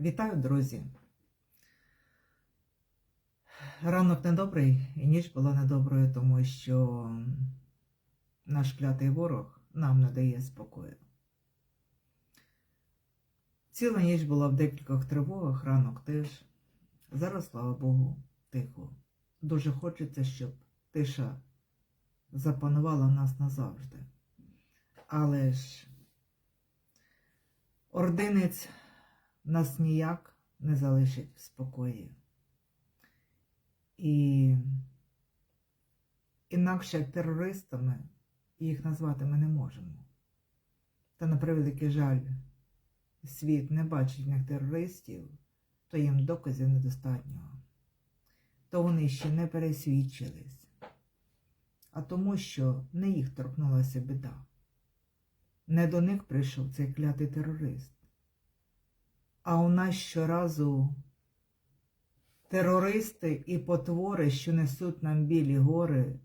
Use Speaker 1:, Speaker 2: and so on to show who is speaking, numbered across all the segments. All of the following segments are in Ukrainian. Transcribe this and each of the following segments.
Speaker 1: Вітаю, друзі! Ранок недобрий і ніч була недоброю, тому що наш клятий ворог нам не дає спокою. Ціла ніч була в декількох тривогах, ранок теж. Зараз, слава Богу, тихо. Дуже хочеться, щоб тиша запанувала нас назавжди. Але ж ординець нас ніяк не залишить в спокої. І інакше терористами їх назвати ми не можемо. Та на превеликий жаль, світ не бачить в них терористів, то їм доказів недостатньо. То вони ще не пересвідчились, а тому, що не їх торкнулася біда. Не до них прийшов цей клятий терорист. А у нас щоразу терористи і потвори, що несуть нам білі гори,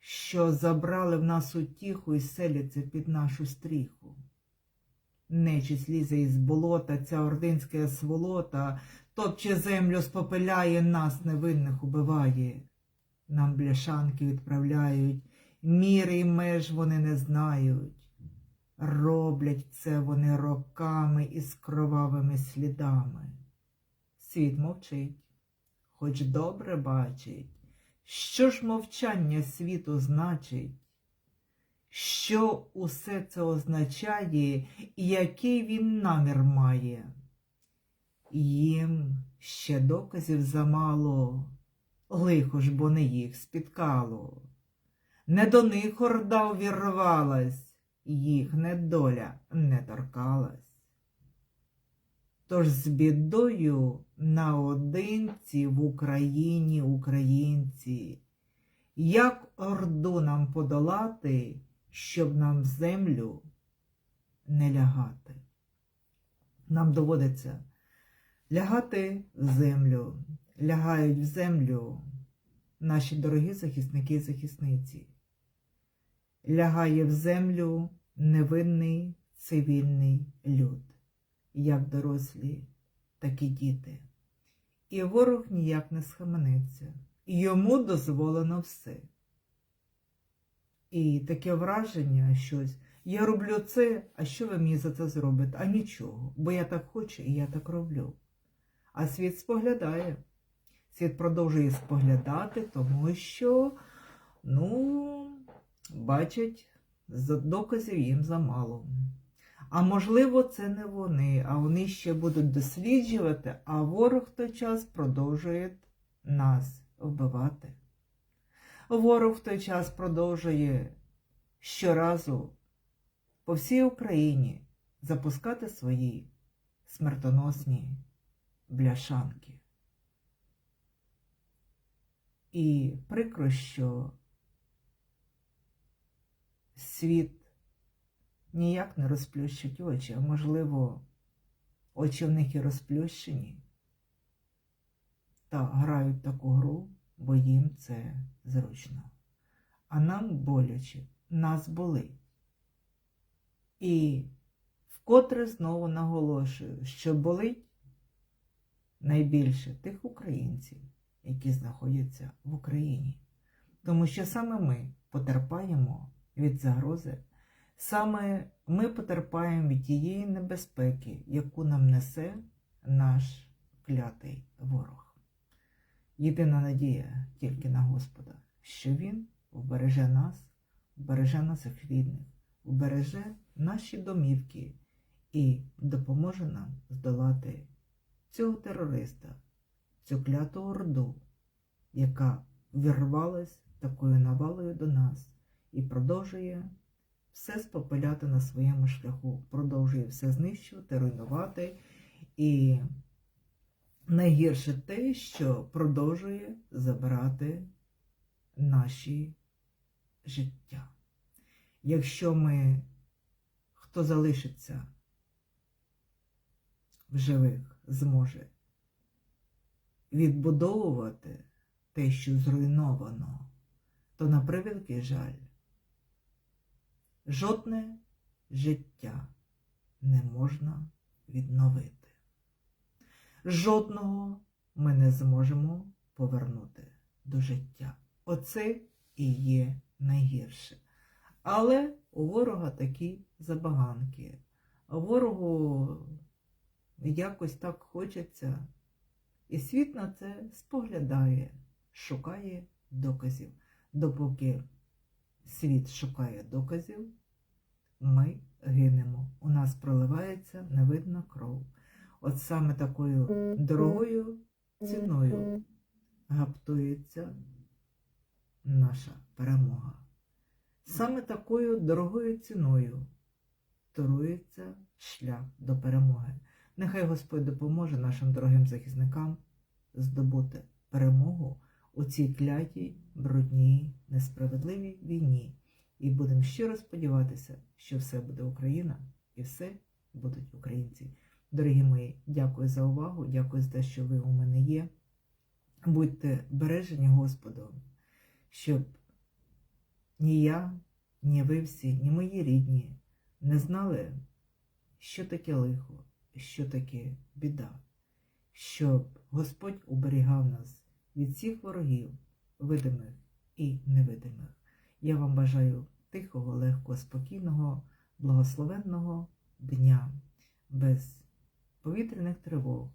Speaker 1: що забрали в нас утіху і селяться під нашу стріху. Нечість лізе із болота, ця ординська сволота, топче землю, спопиляє нас, невинних убиває. Нам бляшанки відправляють, міри й меж вони не знають. Роблять це вони роками із кровавими слідами. Світ мовчить, хоч добре бачить, що ж мовчання світу значить, що усе це означає і який він намір має. Їм ще доказів замало, лихо ж бо не їх спіткало. Не до них орда увірвалась їх недоля не торкалась. Тож з бідою наодинці в Україні українці, як орду нам подолати, щоб нам землю не лягати? Нам доводиться лягати в землю, лягають в землю наші дорогі захисники і захисниці лягає в землю невинний цивільний люд, як дорослі, так і діти. І ворог ніяк не схаменеться, йому дозволено все. І таке враження щось. Я роблю це, а що ви мені за це зробите? А нічого, бо я так хочу і я так роблю. А світ споглядає. Світ продовжує споглядати, тому що, ну, бачать, доказів їм замало. А можливо, це не вони, а вони ще будуть досліджувати, а ворог той час продовжує нас вбивати. Ворог в той час продовжує щоразу по всій Україні запускати свої смертоносні бляшанки. І прикро, що світ ніяк не розплющить очі, а можливо, очі в них і розплющені, та грають таку гру, бо їм це зручно. А нам боляче, нас болить. І вкотре знову наголошую, що болить найбільше тих українців, які знаходяться в Україні. Тому що саме ми потерпаємо від загрози, саме ми потерпаємо від тієї небезпеки, яку нам несе наш клятий ворог. Єдина надія тільки на Господа, що Він вбереже нас, вбереже наших рідних, вбереже наші домівки і допоможе нам здолати цього терориста, цю кляту орду, яка вірвалась такою навалою до нас і продовжує все спопиляти на своєму шляху, продовжує все знищувати, руйнувати. І найгірше те, що продовжує забирати наші життя. Якщо ми, хто залишиться в живих, зможе відбудовувати те, що зруйновано, то на превеликий жаль жодне життя не можна відновити. жодного ми не зможемо повернути до життя. Оце і є найгірше. Але у ворога такі забаганки. Ворогу якось так хочеться. І світ на це споглядає, шукає доказів. Допоки світ шукає доказів, ми гинемо. У нас проливається невидна кров. От саме такою дорогою ціною гаптується наша перемога. Саме такою дорогою ціною торується шлях до перемоги. Нехай Господь допоможе нашим дорогим захисникам здобути перемогу у цій клятій, брудній, несправедливій війні. І будемо щиро сподіватися, що все буде Україна і все будуть українці. Дорогі мої, дякую за увагу, дякую за те, що ви у мене є. Будьте бережені Господом, щоб ні я, ні ви всі, ні мої рідні не знали, що таке лихо, що таке біда, щоб Господь уберігав нас від всіх ворогів, видимих і невидимих. Я вам бажаю тихого, легкого, спокійного, благословенного дня, без повітряних тривог,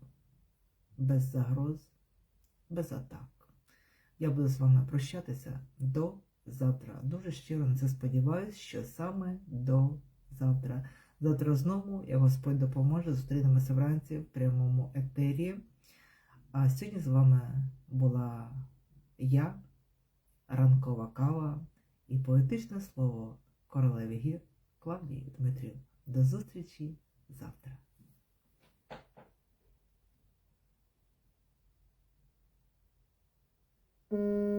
Speaker 1: без загроз, без атак. Я буду з вами прощатися до завтра. Дуже щиро на це сподіваюся, що саме до завтра. Завтра знову, як Господь допоможе, зустрінемося вранці в прямому етері. А сьогодні з вами була я, ранкова кава і поетичне слово королеві гір Клавдії Дмитрів. До зустрічі завтра.
Speaker 2: You.